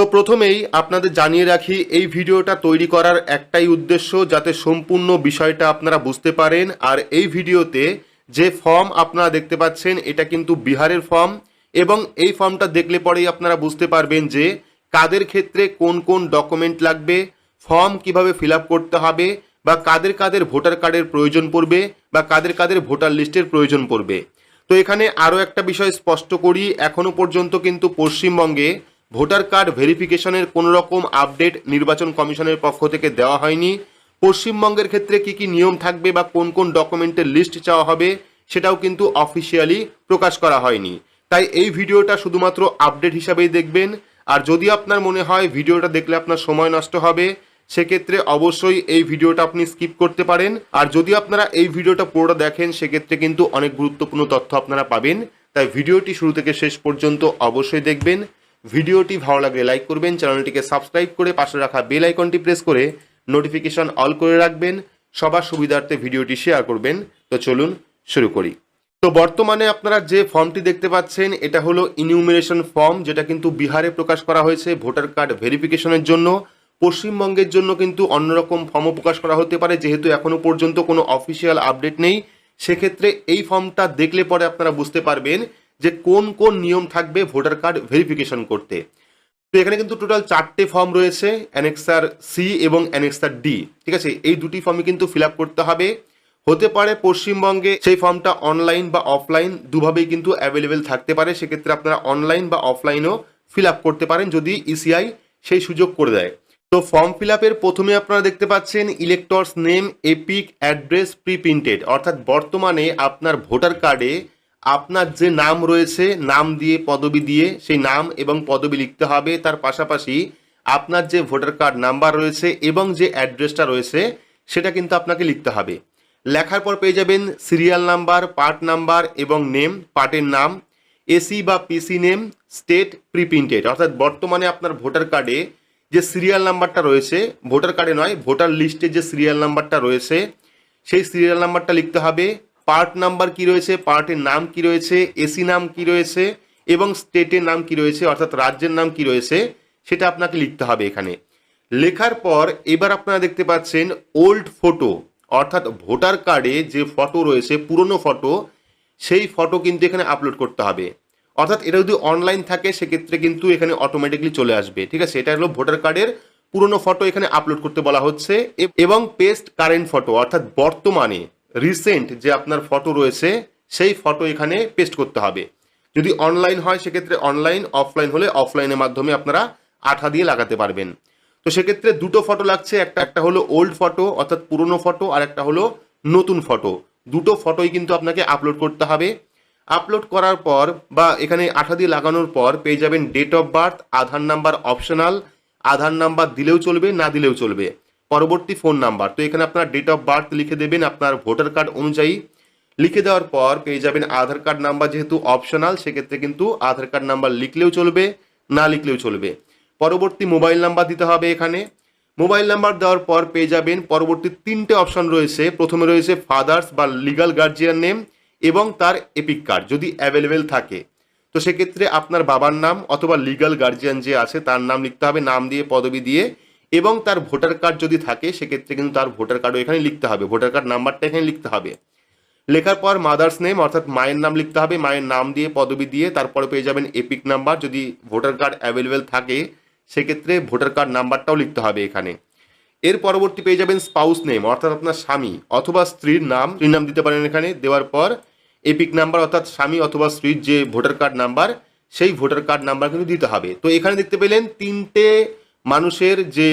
তো প্রথমেই আপনাদের জানিয়ে রাখি, এই ভিডিওটা তৈরি করার একটাই উদ্দেশ্য যাতে সম্পূর্ণ বিষয়টা আপনারা বুঝতে পারেন। আর এই ভিডিওতে যে ফর্ম আপনারা দেখতে পাচ্ছেন, এটা কিন্তু বিহারের ফর্ম এবং এই ফর্মটা দেখলে পরেই আপনারা বুঝতে পারবেন যে কাদের ক্ষেত্রে কোন কোন ডকুমেন্ট লাগবে, ফর্ম কীভাবে ফিল করতে হবে বা কাদের কাদের ভোটার কার্ডের প্রয়োজন পড়বে বা কাদের কাদের ভোটার লিস্টের প্রয়োজন পড়বে। তো এখানে আরও একটা বিষয় স্পষ্ট করি, এখনও পর্যন্ত কিন্তু পশ্চিমবঙ্গে ভোটার কার্ড ভেরিফিকেশনের কোনো রকম আপডেট নির্বাচন কমিশনের পক্ষ থেকে দেওয়া হয়নি। পশ্চিমবঙ্গের ক্ষেত্রে কি কি নিয়ম থাকবে বা কোন কোন ডকুমেন্টের লিস্ট চাওয়া হবে, সেটাও কিন্তু অফিসিয়ালি প্রকাশ করা হয়নি। তাই এই ভিডিওটা শুধুমাত্র আপডেট হিসাবেই দেখবেন। আর যদি আপনার মনে হয় ভিডিওটা দেখলে আপনার সময় নষ্ট হবে, সেক্ষেত্রে অবশ্যই এই ভিডিওটা আপনি স্কিপ করতে পারেন। আর যদি আপনারা এই ভিডিওটা পুরোটা দেখেন, সেক্ষেত্রে কিন্তু অনেক গুরুত্বপূর্ণ তথ্য আপনারা পাবেন। তাই ভিডিওটি শুরু থেকে শেষ পর্যন্ত অবশ্যই দেখবেন। ভিডিওটি ভালো লাগলে লাইক করবেন, চ্যানেলটিকে সাবস্ক্রাইব করে পাশে রাখা বেল আইকনটি প্রেস করে নোটিফিকেশন অল করে রাখবেন, সবার সুবিধার্থে ভিডিওটি শেয়ার করবেন। তো চলুন শুরু করি। তো বর্তমানে আপনারা যে ফর্মটি দেখতে পাচ্ছেন, এটা হলো ইনিউমিনেশন ফর্ম যেটা কিন্তু বিহারে প্রকাশ করা হয়েছে ভোটার কার্ড ভেরিফিকেশনের জন্য। পশ্চিমবঙ্গের জন্য কিন্তু অন্যরকম ফর্মও প্রকাশ করা হতে পারে, যেহেতু এখনও পর্যন্ত কোনো অফিসিয়াল আপডেট নেই। সেক্ষেত্রে এই ফর্মটা দেখলে পরে আপনারা বুঝতে পারবেন যে কোন কোন নিয়ম থাকবে ভোটার কার্ড ভেরিফিকেশন করতে। তো এখানে কিন্তু টোটাল চারটে ফর্ম রয়েছে, অ্যানেক্সার সি এবং অ্যানেক্সার ডি, ঠিক আছে? এই দুটি ফর্মই কিন্তু ফিল করতে হবে। হতে পারে পশ্চিমবঙ্গে সেই ফর্মটা অনলাইন বা অফলাইন দুভাবেই কিন্তু অ্যাভেলেবেল থাকতে পারে। সেক্ষেত্রে আপনারা অনলাইন বা অফলাইনও ফিল করতে পারেন যদি ইসিআই সেই সুযোগ করে দেয়। তো ফর্ম ফিল আপের প্রথমে আপনারা দেখতে পাচ্ছেন electors name, EPIC address preprinted অর্থাৎ বর্তমানে আপনার ভোটার কার্ডে আপনার যে নাম রয়েছে, নাম দিয়ে, পদবি দিয়ে, সেই নাম এবং পদবি লিখতে হবে। তার পাশাপাশি আপনার যে ভোটার কার্ড নাম্বার রয়েছে এবং যে অ্যাড্রেসটা রয়েছে, সেটা কিন্তু আপনাকে লিখতে হবে। লেখার পর পেয়ে যাবেন সিরিয়াল নাম্বার, পার্ট নাম্বার এবং নেম, পার্টের নাম, এসি বা পিসি নেম, স্টেট প্রিপ্রিন্টেড। অর্থাৎ বর্তমানে আপনার ভোটার কার্ডে যে সিরিয়াল নাম্বারটা রয়েছে, ভোটার কার্ডে নয়, ভোটার লিস্টে যে সিরিয়াল নাম্বারটা রয়েছে, সেই সিরিয়াল নাম্বারটা লিখতে হবে। পার্ট নাম্বার কি রয়েছে, পার্টের নাম কি রয়েছে এসি নাম কি রয়েছে এবং স্টেটের নাম কি রয়েছে, অর্থাৎ রাজ্যের নাম কি রয়েছে, সেটা আপনাকে লিখতে হবে এখানে। লেখার পর এবার আপনারা দেখতে পাচ্ছেন ওল্ড ফটো অর্থাৎ ভোটার কার্ডে যে ফটো রয়েছে, পুরনো ফটো সেই ফটো কিন্তু এখানে আপলোড করতে হবে। অর্থাৎ এটা যদি অনলাইন থাকে, সেক্ষেত্রে কিন্তু এখানে অটোমেটিকলি চলে আসবে। ঠিক আছে? এটা হলো ভোটার কার্ডের পুরনো ফটো এখানে আপলোড করতে বলা হচ্ছে, এবং পেস্ট কারেন্ট ফটো অর্থাৎ বর্তমানে রিসেন্ট যে আপনার ফটো রয়েছে, সেই ফটো এখানে পেস্ট করতে হবে। যদি অনলাইন হয়, সেক্ষেত্রে অনলাইন অফলাইন হলে অফলাইনের মাধ্যমে আপনারা আঠা দিয়ে লাগাতে পারবেন। তো সেক্ষেত্রে দুটো ফটো লাগছে, একটা একটা হলো ওল্ড ফটো অর্থাৎ পুরনো ফটো আর একটা হলো নতুন ফটো দুটো ফটোই কিন্তু আপনাকে আপলোড করতে হবে। আপলোড করার পর বা এখানে আঠা দিয়ে লাগানোর পর পেয়ে যাবেন date of birth Aadhaar number optional Aadhaar number দিলেও চলবে, না দিলেও চলবে। পরবর্তী ফোন নাম্বার। তো এখানে আপনার ডেট অফ বার্থ লিখে দেবেন, আপনার ভোটার কার্ড অনুযায়ী লিখে দেওয়ার পর পেয়ে যাবেন আধার কার্ড নাম্বার যেহেতু অপশনাল সেক্ষেত্রে কিন্তু আধার কার্ড নাম্বার লিখলেও চলবে, না লিখলেও চলবে। পরবর্তী মোবাইল নাম্বার দিতে হবে এখানে। মোবাইল নাম্বার দেওয়ার পর পেয়ে যাবেন পরবর্তী তিনটে অপশন রয়েছে। প্রথমে রয়েছে ফাদার্স বা লিগাল গার্জিয়ান নেম এবং তার এপিক কার্ড যদি অ্যাভেলেবেল থাকে। তো সেক্ষেত্রে আপনার বাবার নাম অথবা লিগাল গার্জিয়ান যে আছে, তার নাম লিখতে হবে, নাম দিয়ে, পদবি দিয়ে এবং তার ভোটার কার্ড যদি থাকে, সেক্ষেত্রে কিন্তু তার ভোটার কার্ডও এখানে লিখতে হবে। ভোটার কার্ড নাম্বারটা এখানে লিখতে হবে। লেখার পর মাদার্স নেম অর্থাৎ মায়ের নাম লিখতে হবে। মায়ের নাম দিয়ে, পদবি দিয়ে তারপরে পেয়ে যাবেন এপিক নাম্বার যদি ভোটার কার্ড অ্যাভেলেবেল থাকে, সেক্ষেত্রে ভোটার কার্ড নাম্বারটাও লিখতে হবে এখানে। এর পরবর্তী পেয়ে যাবেন স্পাউস নেম অর্থাৎ আপনার স্বামী অথবা স্ত্রীর নাম। স্ত্রীর নাম দিতে পারেন এখানে। দেওয়ার পর এপিক নাম্বার অর্থাৎ স্বামী অথবা স্ত্রীর যে ভোটার কার্ড নাম্বার, সেই ভোটার কার্ড নাম্বার কিন্তু দিতে হবে। তো এখানে দেখতে পেলেন তিনটে মানুষের যে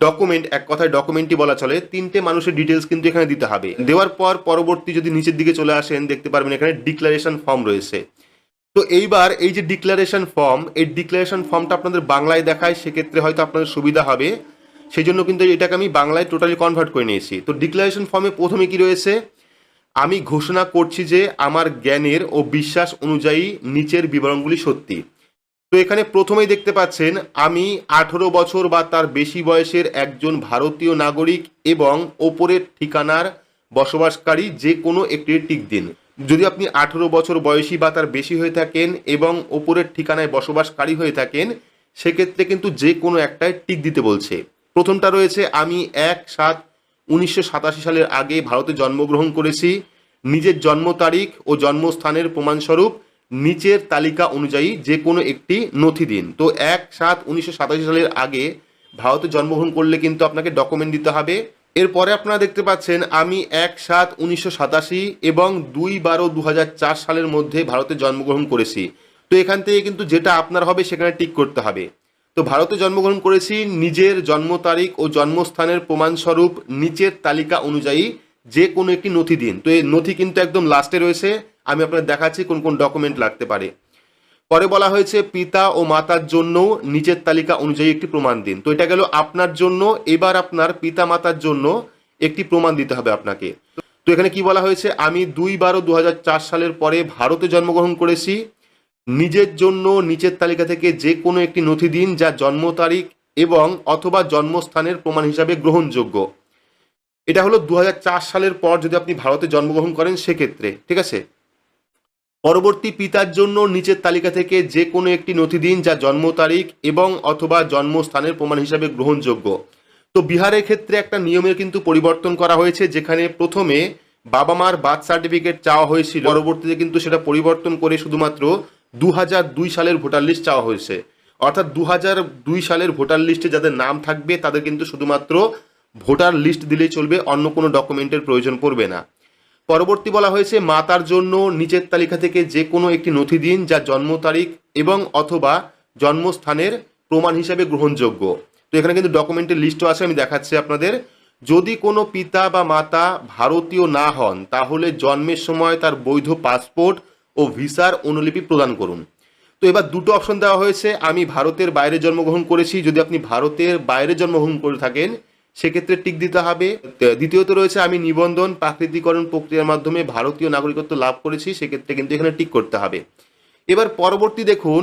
ডকুমেন্ট এক কথায় ডকুমেন্টই বলা চলে, তিনটে মানুষের ডিটেলস কিন্তু এখানে দিতে হবে। দেওয়ার পর পরবর্তী যদি নিচের দিকে চলে আসেন, দেখতে পারবেন এখানে ডিক্লারেশন ফর্ম রয়েছে। তো এইবার এই যে ডিক্লারেশন ফর্ম এই ডিক্লারেশন ফর্মটা আপনাদের বাংলায় দেখায়, সেক্ষেত্রে হয়তো আপনাদের সুবিধা হবে। সেই জন্য কিন্তু এটাকে আমি বাংলায় টোটালি কনভার্ট করে নিয়েছি। তো ডিক্লারেশন ফর্মে প্রথমে কি রয়েছে? আমি ঘোষণা করছি যে আমার জ্ঞানের ও বিশ্বাস অনুযায়ী নিচের বিবরণগুলি সত্যি। এখানে প্রথমেই দেখতে পাচ্ছেন, আমি আঠেরো বছর বা তার বেশি বয়সের একজন ভারতীয় নাগরিক এবং ওপরের ঠিকানার বসবাসকারী যে কোনো একটি টিক দিন। যদি আপনি আঠেরো বছর বয়সী বা তার বেশি হয়ে থাকেন এবং ওপরের ঠিকানায় বসবাসকারী হয়ে থাকেন, সেক্ষেত্রে কিন্তু যে কোনো একটায় টিক দিতে বলছে। প্রথমটা রয়েছে, আমি এক সাত উনিশশো সালের আগে ভারতে জন্মগ্রহণ করেছি। নিজের জন্ম তারিখ ও জন্মস্থানের প্রমাণস্বরূপ নিচের তালিকা অনুযায়ী যে কোনো একটি নথি দিন। তো এক সাত উনিশশো সালের আগে ভারতে জন্মগ্রহণ করলে কিন্তু আপনাকে ডকুমেন্ট দিতে হবে। এরপরে আপনারা দেখতে পাচ্ছেন, আমি এক সাত উনিশশো সাতাশি এবং দুই বারো দু সালের মধ্যে ভারতে জন্মগ্রহণ করেছি। তো এখান থেকে কিন্তু যেটা আপনার হবে সেখানে টিক করতে হবে। তো ভারতে জন্মগ্রহণ করেছি, নিজের জন্ম তারিখ ও জন্মস্থানের প্রমাণস্বরূপ নিচের তালিকা অনুযায়ী যে কোনো একটি নথি দিন। তো এই নথি কিন্তু একদম লাস্টে রয়েছে। আমি আপনাদের দেখাচ্ছি কোন কোন ডকুমেন্ট লাগতে পারে। পরে বলা হয়েছে, পিতা ও মাতার জন্য নিচের তালিকা অনুযায়ী একটি প্রমাণ দিন। তো এটা গেল আপনার জন্য, এবার আপনার পিতা মাতার জন্য একটি প্রমাণ দিতে হবে আপনাকে। তো এখানে কি বলা হয়েছে? আমি দুই বারো দু সালের পরে ভারতে জন্মগ্রহণ করেছি। নিজের জন্য নিচের তালিকা থেকে যে কোনো একটি নথি দিন যা জন্ম তারিখ এবং অথবা জন্মস্থানের প্রমাণ হিসাবে গ্রহণযোগ্য। এটা হলো দু হাজার চার সালের পর যদি আপনি ভারতে জন্মগ্রহণ করেন, সেক্ষেত্রে, ঠিক আছে? পরবর্তী পিতার জন্য নিচের তালিকা থেকে যে কোনো একটি নথি দিন যা জন্ম তারিখ এবং অথবা জন্মস্থানের প্রমাণ হিসাবে গ্রহণযোগ্য। তো বিহারের ক্ষেত্রে একটা নিয়মের কিন্তু পরিবর্তন করা হয়েছে, যেখানে প্রথমে বাবা মার বার্থ সার্টিফিকেট চাওয়া হয়েছিল, পরবর্তীতে কিন্তু সেটা পরিবর্তন করে শুধুমাত্র দু দুই সালের ভোটার লিস্ট চাওয়া হয়েছে। অর্থাৎ দু দুই সালের ভোটার লিস্টে যাদের নাম থাকবে, তাদের কিন্তু শুধুমাত্র ভোটার লিস্ট দিলেই চলবে, অন্য কোনো ডকুমেন্টের প্রয়োজন পড়বে না। পরবর্তী বলা হয়েছে, মাতার জন্য নিচের তালিকা থেকে যে কোনো একটি নথি দিন যা জন্ম তারিখ এবং অথবা জন্মস্থানের প্রমাণ হিসাবে গ্রহণযোগ্য। তো এখানে কিন্তু ডকুমেন্টের লিস্টও আছে, আমি দেখাচ্ছি আপনাদের। যদি কোনো পিতা বা মাতা ভারতীয় না হন, তাহলে জন্মের সময় তার বৈধ পাসপোর্ট ও ভিসার অনুলিপি প্রদান করুন। তো এবার দুটো অপশন দেওয়া হয়েছে, আমি ভারতের বাইরে জন্মগ্রহণ করেছি, যদি আপনি ভারতের বাইরে জন্মগ্রহণ করে থাকেন সেক্ষেত্রে টিক দিতে হবে। দ্বিতীয়ত রয়েছে, আমি নিবন্ধন প্রাকৃতিকরণ প্রক্রিয়ার মাধ্যমে ভারতীয় নাগরিকত্ব লাভ করেছি, সেক্ষেত্রে কিন্তু এখানে টিক করতে হবে। এবার পরবর্তী দেখুন,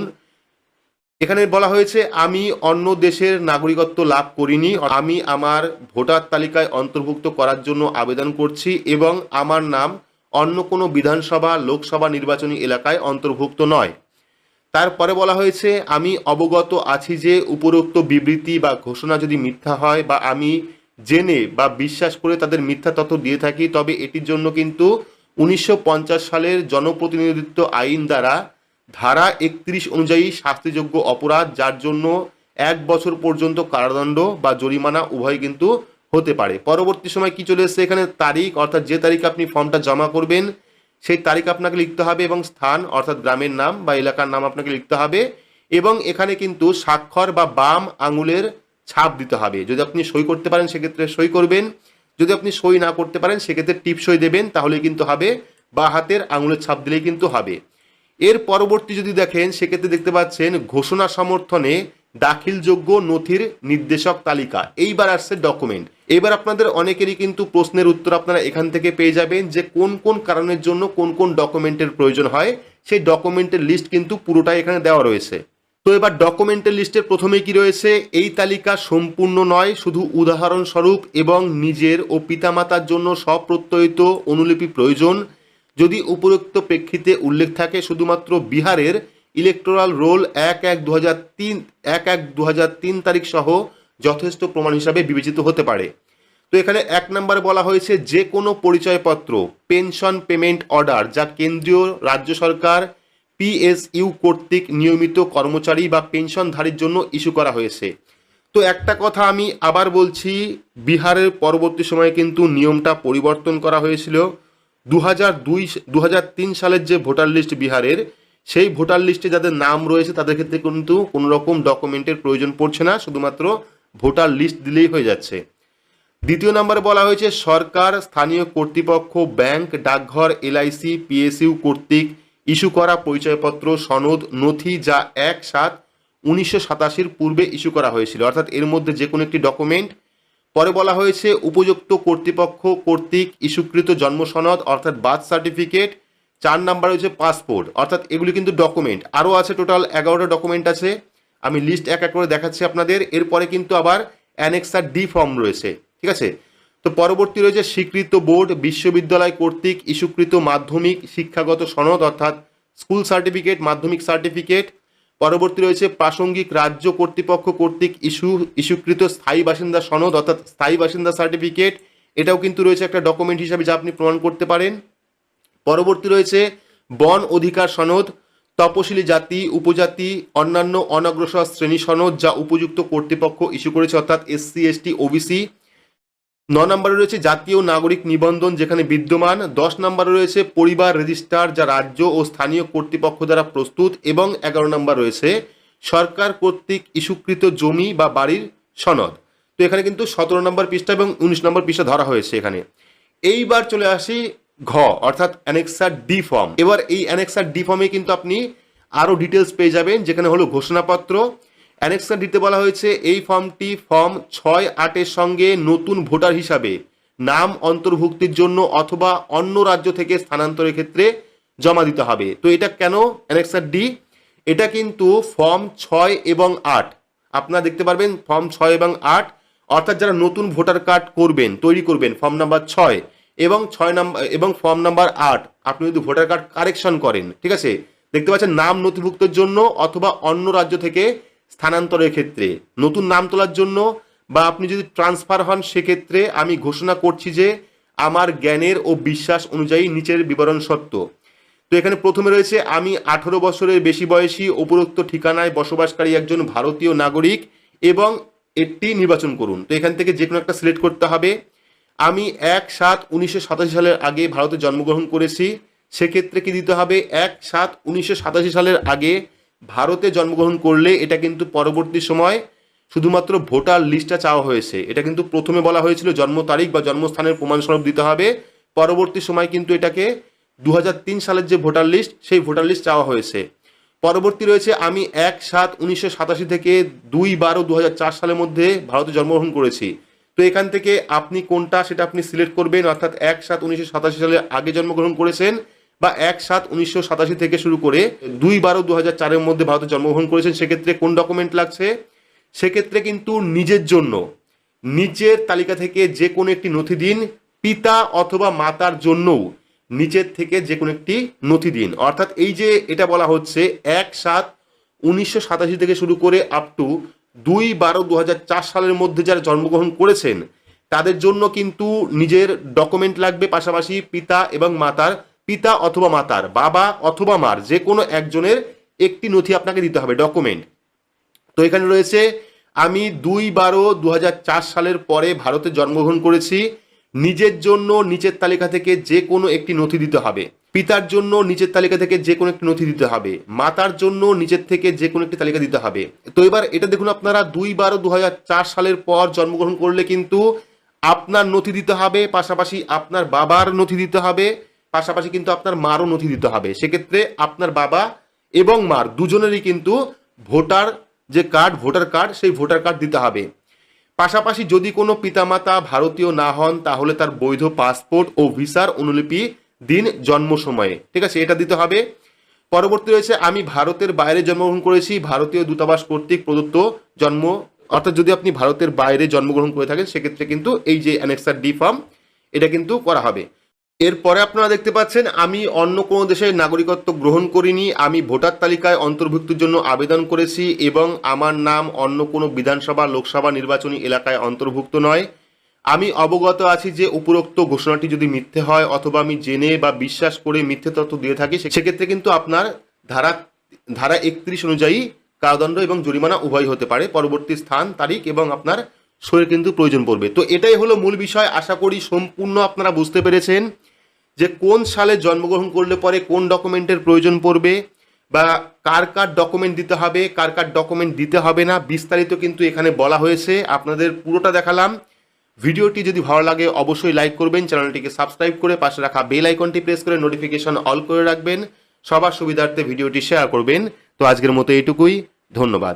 এখানে বলা হয়েছে, আমি অন্য দেশের নাগরিকত্ব লাভ করিনি, আমি আমার ভোটার তালিকায় অন্তর্ভুক্ত করার জন্য আবেদন করছি এবং আমার নাম অন্য কোনো বিধানসভা, লোকসভা নির্বাচনী এলাকায় অন্তর্ভুক্ত নয়। তারপরে বলা হয়েছে, আমি অবগত আছি যে উপরোক্ত বিবৃতি বা ঘোষণা যদি মিথ্যা হয় বা আমি জেনে বা বিশ্বাস করে তাদের মিথ্যা তথ্য দিয়ে থাকি, তবে এটির জন্য কিন্তু উনিশশো পঞ্চাশ সালের জনপ্রতিনিধিত্ব আইন দ্বারা ধারা একত্রিশ অনুযায়ী শাস্তিযোগ্য অপরাধ, যার জন্য এক বছর পর্যন্ত কারাদণ্ড বা জরিমানা উভয় কিন্তু হতে পারে। পরবর্তী সময় কি চলে এসছে? এখানে তারিখ, অর্থাৎ যে তারিখে আপনি ফর্মটা জমা করবেন সেই তারিখ আপনাকে লিখতে হবে এবং স্থান, অর্থাৎ গ্রামের নাম বা এলাকার নাম আপনাকে লিখতে হবে এবং এখানে কিন্তু স্বাক্ষর বা বাম আঙুলের ছাপ দিতে হবে। যদি আপনি সই করতে পারেন, সেক্ষেত্রে সই করবেন। যদি আপনি সই না করতে পারেন, সেক্ষেত্রে টিপ সই দেবেন তাহলে কিন্তু হবে। বা হাতের আঙুলের ছাপ দিলেই কিন্তু হবে। এর পরবর্তী যদি দেখেন, সেক্ষেত্রে দেখতে পাচ্ছেন, ঘোষণা সমর্থনে দাখিলযোগ্য নথির নির্দেশক তালিকা। এইবার আসছে ডকুমেন্ট এবার আপনাদের অনেকেরই কিন্তু প্রশ্নের উত্তর আপনারা এখান থেকে পেয়ে যাবেন যে কোন কোন কারণের জন্য কোন কোন ডকুমেন্টের প্রয়োজন হয়। সেই ডকুমেন্টের লিস্ট কিন্তু পুরোটাই এখানে দেওয়া রয়েছে। তো এবার ডকুমেন্টের লিস্টের প্রথমে কি রয়েছে? এই তালিকা সম্পূর্ণ নয়, শুধু উদাহরণস্বরূপ এবং নিজের ও পিতামাতার জন্য সপ্রত্যয়িত অনুলিপি প্রয়োজন। যদি উপরোক্ত প্রেক্ষিতে উল্লেখ থাকে, শুধুমাত্র বিহারের ইলেকটোরাল রোল এক এক দু তিন, এক এক দু তিন তারিখ সহ যথেষ্ট প্রমাণ হিসাবে বিবেচিত হতে পারে। তো এখানে এক নম্বরে বলা হয়েছে যে কোনো পরিচয়পত্র, পেনশন পেমেন্ট অর্ডার যা কেন্দ্রীয় রাজ্য সরকার পিএসইউ কর্তৃক নিয়মিত কর্মচারী বা পেনশনধারীর জন্য ইস্যু করা হয়েছে। তো একটা কথা আমি আবার বলছি, বিহারের পরবর্তী সময়ে কিন্তু নিয়মটা পরিবর্তন করা হয়েছিল। দু হাজার দুই দু সালের যে ভোটার লিস্ট বিহারের সেই ভোটার লিস্টে যাদের নাম রয়েছে, তাদের ক্ষেত্রে কিন্তু কোনো রকম ডকুমেন্টের প্রয়োজন পড়ছে না, শুধুমাত্র ভোটার লিস্ট দিলেই হয়ে যাচ্ছে। দ্বিতীয় নম্বরে বলা হয়েছে, সরকার, স্থানীয় কর্তৃপক্ষ, ব্যাংক, ডাকঘর, এলআইসি, পিএসইউ কর্তৃক ইস্যু করা পরিচয়পত্র, সনদ, নথি যা এক সাত উনিশশো সাতাশির পূর্বে ইস্যু করা হয়েছিল। অর্থাৎ এর মধ্যে যে কোনো একটি ডকুমেন্ট। পরে বলা হয়েছে, উপযুক্ত কর্তৃপক্ষ কর্তৃক ইস্যুকৃত জন্ম সনদ অর্থাৎ বার্থ সার্টিফিকেট চার নাম্বার হচ্ছে পাসপোর্ট অর্থাৎ এগুলি কিন্তু ডকুমেন্ট আরও আছে টোটাল এগারোটা ডকুমেন্ট আছে। আমি লিস্ট এক এক করে দেখাচ্ছি আপনাদের। এরপরে কিন্তু আবার অ্যানেক্সার ডি ফর্ম রয়েছে। ঠিক আছে? তো পরবর্তী রয়েছে স্বীকৃত বোর্ড, বিশ্ববিদ্যালয় কর্তৃক ইস্যুকৃত মাধ্যমিক শিক্ষাগত সনদ, অর্থাৎ স্কুল সার্টিফিকেট মাধ্যমিক সার্টিফিকেট পরবর্তী রয়েছে প্রাসঙ্গিক রাজ্য কর্তৃপক্ষ কর্তৃক ইস্যু, ইস্যুকৃত স্থায়ী বাসিন্দা সনদ, অর্থাৎ স্থায়ী বাসিন্দা সার্টিফিকেট এটাও কিন্তু রয়েছে একটা ডকুমেন্ট হিসাবে যা আপনি প্রমাণ করতে পারেন। পরবর্তী রয়েছে বন অধিকার সনদ, তপশিলি জাতি, উপজাতি, অন্যান্য অনগ্রসর শ্রেণি সনদ যা উপযুক্ত কর্তৃপক্ষ ইস্যু করেছে, অর্থাৎ এসসি, এসটি, ওবিসি। ন নম্বরে রয়েছে জাতীয় নাগরিক নিবন্ধন যেখানে বিদ্যমান। দশ নম্বরে রয়েছে পরিবার রেজিস্টার যা রাজ্য ও স্থানীয় কর্তৃপক্ষ দ্বারা প্রস্তুত এবং এগারো নম্বর রয়েছে সরকার কর্তৃক ইস্যুকৃত জমি বা বাড়ির সনদ। তো এখানে কিন্তু সতেরো নম্বর পৃষ্ঠা এবং উনিশ নম্বর পৃষ্ঠা ধরা হয়েছে এখানে। এইবার চলে আসি ঘ, অর্থাৎ অ্যানেক্সার ডি ফর্ম। এবার এই অ্যানেক্সার ডি ফর্মে কিন্তু আপনি আরও ডিটেলস পেয়ে যাবেন, যেখানে হলো ঘোষণাপত্র। অ্যানেক্সার ডিতে বলা হয়েছে এই ফর্মটি ফর্ম ছয় আটের সঙ্গে নতুন ভোটার হিসাবে, নাম অন্তর্ভুক্তির জন্য অথবা অন্য রাজ্য থেকে স্থানান্তরের ক্ষেত্রে জমা দিতে হবে। তো এটা কেন অ্যানেক্সার ডি? এটা কিন্তু ফর্ম ছয় এবং আট। আপনারা দেখতে পারবেন, ফর্ম ছয় এবং আট, অর্থাৎ যারা নতুন ভোটার কার্ড করবেন, তৈরি করবেন, ফর্ম নাম্বার ছয়। এবং ছয় নাম্বার এবং ফর্ম নাম্বার আট। আপনি যদি ভোটার কার্ড কারেকশন করেন, ঠিক আছে? দেখতে পাচ্ছেন নাম নথিভুক্তের জন্য অথবা অন্য রাজ্য থেকে স্থানান্তরের ক্ষেত্রে। নতুন নাম তোলার জন্য বা আপনি যদি ট্রান্সফার হন, সেক্ষেত্রে আমি ঘোষণা করছি যে আমার জ্ঞানের ও বিশ্বাস অনুযায়ী নিচের বিবরণ সত্য। তো এখানে প্রথমে রয়েছে, আমি আঠারো বছরের বেশি বয়সী, উপরোক্ত ঠিকানায় বসবাসকারী একজন ভারতীয় নাগরিক এবং এটি নির্বাচন করুন। তো এখান থেকে যে কোনো একটা সিলেক্ট করতে হবে। আমি এক সাত উনিশশো সাতাশি সালের আগে ভারতে জন্মগ্রহণ করেছি, সেক্ষেত্রে কি দিতে হবে? এক সাত উনিশশো সাতাশি সালের আগে ভারতে জন্মগ্রহণ করলে এটা কিন্তু পরবর্তী সময় শুধুমাত্র ভোটার লিস্টটা চাওয়া হয়েছে। এটা কিন্তু প্রথমে বলা হয়েছিল জন্ম তারিখ বা জন্মস্থানের প্রমাণস্বরূপ দিতে হবে। পরবর্তী সময় কিন্তু এটাকে দু হাজার তিন সালের যে ভোটার লিস্ট, সেই ভোটার লিস্ট চাওয়া হয়েছে। পরবর্তী রয়েছে, আমি এক সাত উনিশশো সাতাশি থেকে দুই বারো দু সালের মধ্যে ভারতে জন্মগ্রহণ করেছি। তো এখান থেকে আপনি কোনটা সেটা আপনি সিলেক্ট করবেন, অর্থাৎ এক সাত উনিশশো সাতাশি সালে আগে জন্মগ্রহণ করেছেন বা এক সাত উনিশশো সাতাশি থেকে শুরু করে দুই বারো দু হাজার চারের মধ্যে ভারতে জন্মগ্রহণ করেছেন, সেক্ষেত্রে কোন ডকুমেন্ট লাগছে? সেক্ষেত্রে কিন্তু নিজের জন্য নিচের তালিকা থেকে যে কোনো একটি নথি দিন, পিতা অথবা মাতার জন্যও নিচের থেকে যে কোনো একটি নথি দিন। অর্থাৎ এই যে এটা বলা হচ্ছে, এক সাত উনিশশো সাতাশি থেকে শুরু করে আপ টু দুই বারো দু সালের মধ্যে যারা জন্মগ্রহণ করেছেন, তাদের জন্য কিন্তু নিজের ডকুমেন্ট লাগবে পাশাপাশি পিতা এবং মাতার, পিতা অথবা মাতার, বাবা অথবা মার যে কোনো একজনের একটি নথি আপনাকে দিতে হবে ডকুমেন্ট তো এখানে রয়েছে, আমি দুই বারো দু সালের পরে ভারতে জন্মগ্রহণ করেছি, নিজের জন্য, নিচের তালিকা থেকে যে কোনো একটি নথি দিতে হবে। পিতার জন্য নিচের তালিকা থেকে যে কোনো একটি নথি দিতে হবে, মাতার জন্য নিচের থেকে যে কোনো একটি তালিকা দিতে হবে। তো এবার এটা দেখুন আপনারা, দুই বারো দু সালের পর জন্মগ্রহণ করলে কিন্তু আপনার নথি দিতে হবে, পাশাপাশি আপনার বাবার নথি দিতে হবে, পাশাপাশি কিন্তু আপনার মারও নথি দিতে হবে। সেক্ষেত্রে আপনার বাবা এবং মার দুজনেরই কিন্তু ভোটার যে কার্ড, ভোটার কার্ড, সেই ভোটার কার্ড দিতে হবে। পাশাপাশি যদি কোনো পিতামাতা ভারতীয় না হন, তাহলে তার বৈধ পাসপোর্ট ও ভিসার অনুলিপি দিন জন্ম সময়ে। ঠিক আছে, এটা দিতে হবে। পরবর্তী রয়েছে, আমি ভারতের বাইরে জন্মগ্রহণ করেছি, ভারতীয় দূতাবাস কর্তৃক প্রদত্ত জন্ম, অর্থাৎ যদি আপনি ভারতের বাইরে জন্মগ্রহণ করে থাকেন, সেক্ষেত্রে কিন্তু এই যে অ্যানেক্সার ডি ফর্ম, এটা কিন্তু করা হবে। এরপরে আপনারা দেখতে পাচ্ছেন, আমি অন্য কোনো দেশের নাগরিকত্ব গ্রহণ করিনি, আমি ভোটার তালিকায় অন্তর্ভুক্তির জন্য আবেদন করেছি এবং আমার নাম অন্য কোনো বিধানসভা, লোকসভা, নির্বাচনী এলাকায় অন্তর্ভুক্ত নয়। আমি অবগত আছি যে উপরোক্ত ঘোষণাটি যদি মিথ্যে হয় অথবা আমি জেনে বা বিশ্বাস করে মিথ্যে তথ্য দিয়ে থাকি সেক্ষেত্রে কিন্তু আপনার ধারা ধারা একত্রিশ অনুযায়ী কারাদণ্ড এবং জরিমানা উভয় হতে পারে। পরবর্তী স্থান, তারিখ এবং আপনার শরীর কিন্তু প্রয়োজন পড়বে। তো এটাই হলো মূল বিষয়। আশা করি সম্পূর্ণ আপনারা বুঝতে পেরেছেন যে কোন সালে জন্মগ্রহণ করলে পরে কোন ডকুমেন্টের প্রয়োজন পড়বে বা কার কার ডকুমেন্ট দিতে হবে, কার কার ডকুমেন্ট দিতে হবে না, বিস্তারিত কিন্তু এখানে বলা হয়েছে। আপনাদের পুরোটা দেখালাম। ভিডিওটি যদি ভালো লাগে, অবশ্যই লাইক করবেন। চ্যানেলটিকে সাবস্ক্রাইব করে পাশে রাখা বেল আইকনটি প্রেস করে নোটিফিকেশন অল করে রাখবেন। সবার সুবিধার্থে ভিডিওটি শেয়ার করবেন। তো আজকের মতো এটুকুই ধন্যবাদ।